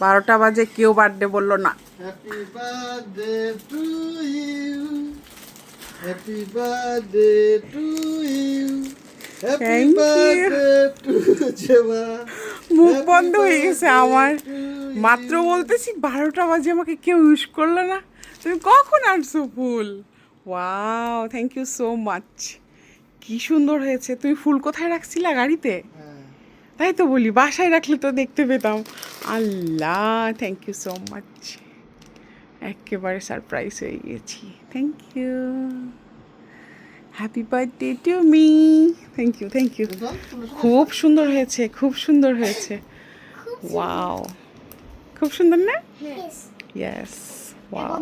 বারোটা বাজে কেউ বার্থডে বলল না. মুখ বন্ধ হয়ে গেছে আমার। মাত্র বলতেছি বারোটা বাজে আমাকে কেউ ইউজ করল না। তুমি কখন আনছো ফুল? Wow thank you so much কি সুন্দর হয়েছে। তুমি ফুল কোথায় রাখছিলা গাড়িতে? হ্যাঁ, তাই তো বলি বাসায় রাখলে তো দেখতে পেতাম। আল্লাহ থ্যাংক ইউ সো মাচ একেবারে সারপ্রাইজ হয়ে গেছি। Thank you happy birthday to me thank you thank you খুব সুন্দর হয়েছে খুব সুন্দর হয়েছে। ওয়াও খুব সুন্দর না. ইয়েস ওয়াও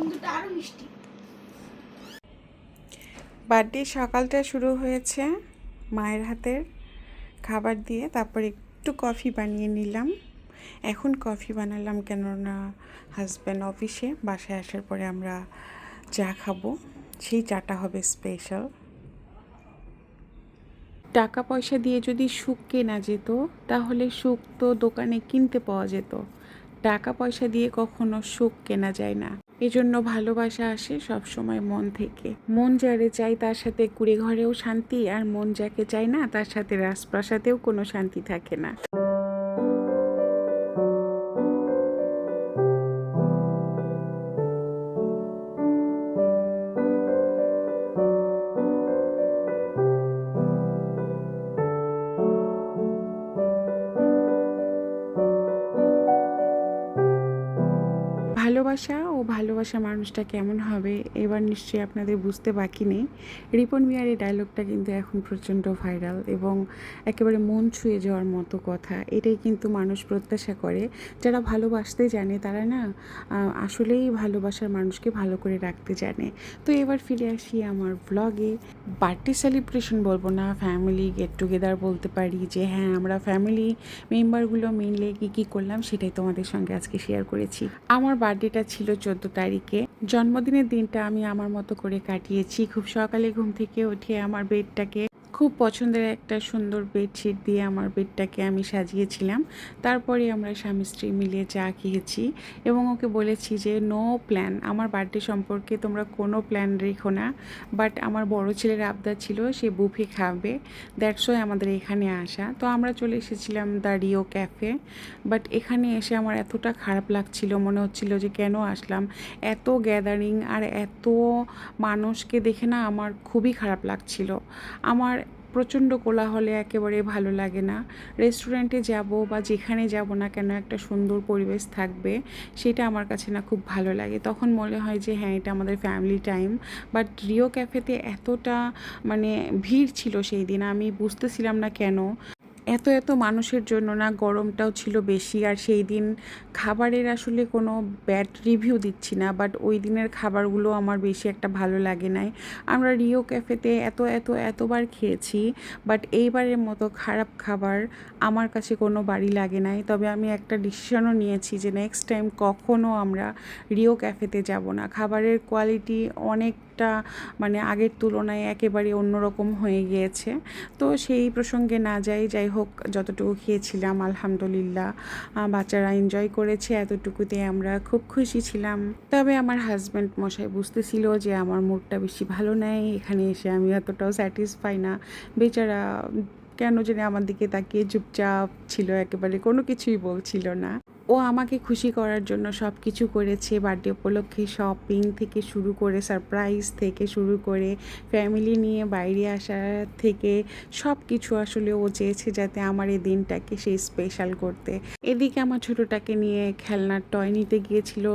বার্থডে সকালটা শুরু হয়েছে মায়ের হাতের খাবার দিয়ে তারপর একটু কফি বানিয়ে নিলাম। এখন কফি বানালাম কেননা হাজব্যান্ড অফিসে বাসায় আসার পরে আমরা চা খাব। সেই চাটা হবে স্পেশাল টাকা পয়সা দিয়ে যদি সুখ কেনা যেত, তাহলে সুখ তো দোকানে কিনতে পাওয়া যেত। টাকা পয়সা দিয়ে কখনো সুখ কেনা যায় না। এজন্য ভালোবাসা আসে সব সময় মন থেকে। মন যারে চাই তার সাথে কুড়ে ঘরেও শান্তি, আর মন যাকে চায় না তার সাথে রাজপ্রাসাদেও কোনো শান্তি থাকে না। ভালোবাসা ভালোবাসা মানুষটা কেমন হবে, এবার নিশ্চয়ই আপনাদের বুঝতে বাকি নেই। রিপন মিয়ার এই ডায়লগটা কিন্তু এখন প্রচণ্ড ভাইরাল এবং একেবারে মন ছুঁয়ে যাওয়ার মতো কথা। এটাই কিন্তু মানুষ প্রত্যাশা করে। যারা ভালোবাসতে জানে তারা না আসলেই ভালোবাসার মানুষকে ভালো করে রাখতে জানে। তো এবার ফিরে আসি আমার ব্লগে বার্থডে সেলিব্রেশন বলব না ফ্যামিলি গেট টুগেদার বলতে পারি যে হ্যাঁ আমরা ফ্যামিলি মেম্বারগুলো মিলে কী কী করলাম সেটাই তোমাদের সঙ্গে আজকে শেয়ার করেছি। আমার বার্থডেটা ছিল চোদ্দ তারিখে। জন্মদিনের দিনটা আমি আমার মতো করে কাটিয়েছি। খুব সকালে ঘুম থেকে উঠে আমার বেডটাকে খুব পছন্দের একটা সুন্দর বেডশিট দিয়ে আমার বেডটাকে আমি সাজিয়েছিলাম। তারপরে আমরা স্বামী স্ত্রী মিলিয়ে চা খেয়েছি এবং ওকে বলেছি যে নো প্ল্যান আমার বার্থডে সম্পর্কে তোমরা কোনো প্ল্যান রেখো না বাট আমার বড় ছেলের আবদার ছিল সে বুফে খাবে দ্যাটস ওয়াই আমাদের এখানে আসা। তো আমরা চলে এসেছিলাম দ্য রিও ক্যাফে বাট এখানে এসে আমার এতটা খারাপ লাগছিল, মনে হচ্ছিল যে কেন আসলাম? এত গ্যাদারিং আর এত মানুষকে দেখে না আমার খুবই খারাপ লাগছিল। আমার প্রচণ্ড কোলাহলে একেবারে ভালো লাগে না। রেস্টুরেন্টে যাব বা যেখানে যাব না কেন একটা সুন্দর পরিবেশ থাকবে, সেটা আমার কাছে না খুব ভালো লাগে। তখন মনে হয় যে হ্যাঁ এটা আমাদের ফ্যামিলি টাইম বাট রিও ক্যাফেতে এতটা মানে ভিড় ছিল সেই দিন, আমি বুঝতেছিলাম না কেন। এত এত মানুষের জন্য না গরমটাও ছিল বেশি। আর সেই দিন খাবারের আসলে কোনো ব্যাড রিভিউ দিচ্ছি না বাট ওই দিনের খাবারগুলো আমার বেশি একটা ভালো লাগে নাই। আমরা রিও ক্যাফেতে এত এত, এতবার খেয়েছি বাট এইবারের মতো খারাপ খাবার আমার কাছে কোনো বাড়ি লাগে নাই। তবে আমি একটা ডিসিশনও নিয়েছি যে নেক্সট টাইম কখনও আমরা রিও ক্যাফেতে যাব না। খাবারের কোয়ালিটি অনেকটা মানে আগের তুলনায় একেবারে অন্যরকম হয়ে গিয়েছে। তো সেই প্রসঙ্গে না যাই যাই হোক, যতটুকু খেয়েছিলাম, আলহামদুলিল্লাহ বাচ্চারা এনজয় করেছে, এতটুকুতে আমরা খুব খুশি ছিলাম। তবে আমার হাজব্যান্ড মশাই বুঝতেছিল যে আমার মুডটা বেশি ভালো নেয় এখানে এসে আমি অতটাও স্যাটিসফাই না। বেচারা কেন জানি আমার দিকে তাকিয়ে চুপচাপ ছিল, একেবারে কোনো কিছুই বলছিল না। ও আমাকে খুশি করার জন্য সব কিছু করেছে বার্থডে উপলক্ষে শপিং থেকে শুরু করে সারপ্রাইজ থেকে শুরু করে ফ্যামিলি নিয়ে বাইরে আসা থেকে সব কিছু আসলে ও চেয়েছে যাতে আমার এই দিনটাকে সে স্পেশাল করতে। এদিকে আমার ছোটোটাকে নিয়ে খেলনার টয় নিতে গিয়েছিল,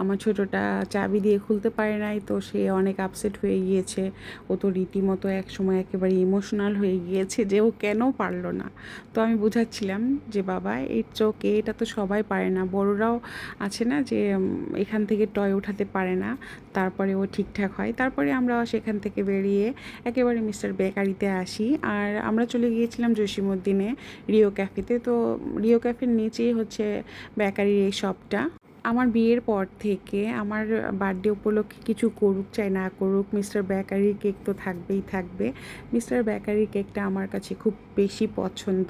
আমার ছোটোটা চাবি দিয়ে খুলতে পারে নাই তো সে অনেক আপসেট হয়ে গিয়েছে। ও তো রীতিমতো এক সময় একেবারে ইমোশনাল হয়ে গিয়েছে যে ও কেন পারল না। তো আমি বুঝাচ্ছিলাম যে, বাবা এই চোখে এটা তো সবাই পারে না। বড়রাও আছে না যে এখান থেকে টয় উঠাতে পারে না, তারপরে ও ঠিকঠাক হয়। তারপরে আমরা সেখান থেকে বেরিয়ে একেবারে মিস্টার বেকারিতে আসি। আর আমরা চলে গিয়েছিলাম জসিমুদ্দিনে রিও ক্যাফেতে। তো রিও ক্যাফের নিচেই হচ্ছে বেকারির এই শপটা। আমার বিয়ের পর থেকে আমার বার্থডে উপলক্ষে কিছু করুক, চাই না করুক, মিস্টার বেকারির কেক তো থাকবেই থাকবে। মিস্টার বেকারি কেকটা আমার কাছে খুব বেশি পছন্দ।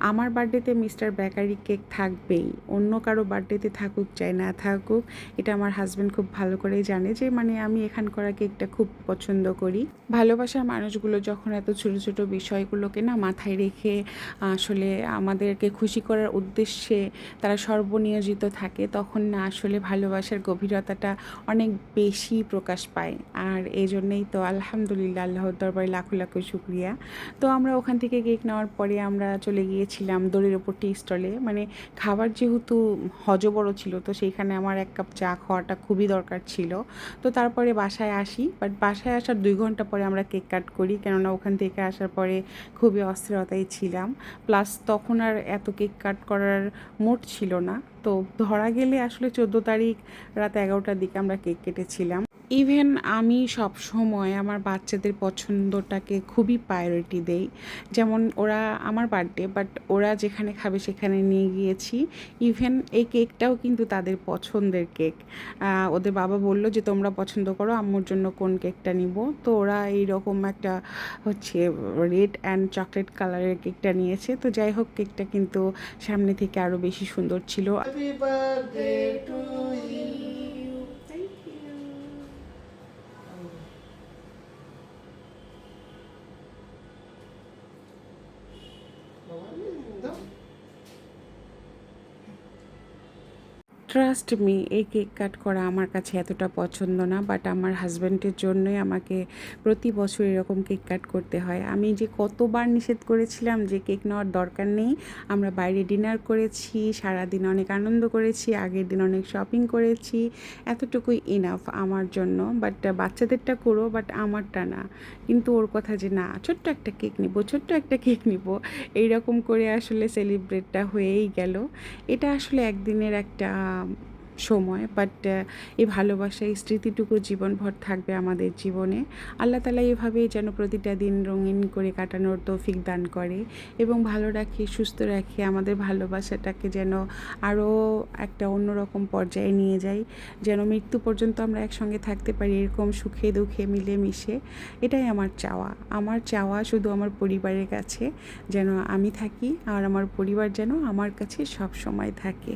আমার বার্থডেতে মিস্টার বেকারি কেক থাকবেই। অন্য কারও বার্থডেতে থাকুক, চাই না থাকুক, এটা আমার হাজব্যান্ড খুব ভালো করেই জানে যে মানে আমি এখান করা কেকটা খুব পছন্দ করি। ভালোবাসার মানুষগুলো যখন এত ছোট ছোট বিষয়গুলোকে না মাথায় রেখে আসলে আমাদেরকে খুশি করার উদ্দেশ্যে তারা সর্বনিয়োজিত থাকে, তখন না আসলে ভালোবাসার গভীরতাটা অনেক বেশি প্রকাশ পায়। আর এই জন্যেই তো আলহামদুলিল্লাহ আল্লাহর দরবারে লাখো লাখো শুক্রিয়া। তো আমরা ওখান থেকে কেক নেওয়ার পরে আমরা চলে গিয়েছিলাম দড়ির ওপর টি স্টলে। মানে খাবার যেহেতু হজবড় ছিল, তো সেইখানে আমার এক কাপ চা খাওয়াটা খুবই দরকার ছিল। তো তারপরে বাসায় আসি বাট বাসায় আসার দুই ঘণ্টা পরে আমরা কেক কাট করি। কেননা ওখান থেকে আসার পরে খুবই অস্থিরতায় ছিলাম। প্লাস তখন আর এত কেক কাট করার মোট ছিল না। তো ধরা গেলে আসলে চোদ্দ তারিখ রাত এগারোটার দিকে আমরা কেক কেটেছিলাম। ইভেন আমি সব সময় আমার বাচ্চাদের পছন্দটাকে খুবই প্রায়োরিটি দেই। যেমন ওরা আমার বার্থডে বাট ওরা যেখানে খাবে সেখানে নিয়ে গিয়েছি। ইভেন এই কেকটাও কিন্তু তাদের পছন্দের কেক ওদের বাবা বলল যে, তোমরা পছন্দ করো, আম্মুর জন্য কোন কেকটা নিব? তো ওরা এইরকম একটা হচ্ছে রেড অ্যান্ড চকলেট কালারের কেকটা নিয়েছে। তো যাই হোক কেকটা কিন্তু সামনে থেকে আরও বেশি সুন্দর ছিল happy birthday to you trust me এই কেক কাট করা আমার কাছে এতটা পছন্দ না বাট আমার হাজব্যান্ডের জন্যই আমাকে প্রতি বছর এরকম কেক কাট করতে হয়। আমি যে কতবার নিষেধ করেছিলাম যে কেক নেওয়ার দরকার নেই, আমরা বাইরে ডিনার করেছি, সারাদিন অনেক আনন্দ করেছি, আগের দিন অনেক শপিং করেছি, এতটুকুই ইনাফ আমার জন্য। বাট বাচ্চাদেরটা করো বাট আমারটা না। কিন্তু ওর কথা যে না, ছোট্ট একটা কেক নিব, ছোট্ট একটা কেক নিব, এইরকম করে আসলে সেলিব্রেটটা হয়েই গেল। এটা আসলে একদিনের একটা সময় বাট এই ভালোবাসা, এই স্মৃতিটুকু জীবনভর থাকবে আমাদের জীবনে। আল্লাহ তালা এভাবেই যেন প্রতিটা দিন রঙিন করে কাটানোর তৌফিক দান করে এবং ভালো রাখে, সুস্থ রাখে, আমাদের ভালোবাসাটাকে যেন আরও একটা অন্যরকম পর্যায়ে নিয়ে যাই যেন মৃত্যু পর্যন্ত আমরা একসঙ্গে থাকতে পারি এরকম সুখে, দুঃখে, মিলেমিশে। এটাই আমার চাওয়া। আমার চাওয়া শুধু আমার পরিবারের কাছে যেন আমি থাকি আর আমার পরিবার যেন আমার কাছে সব সময় থাকে।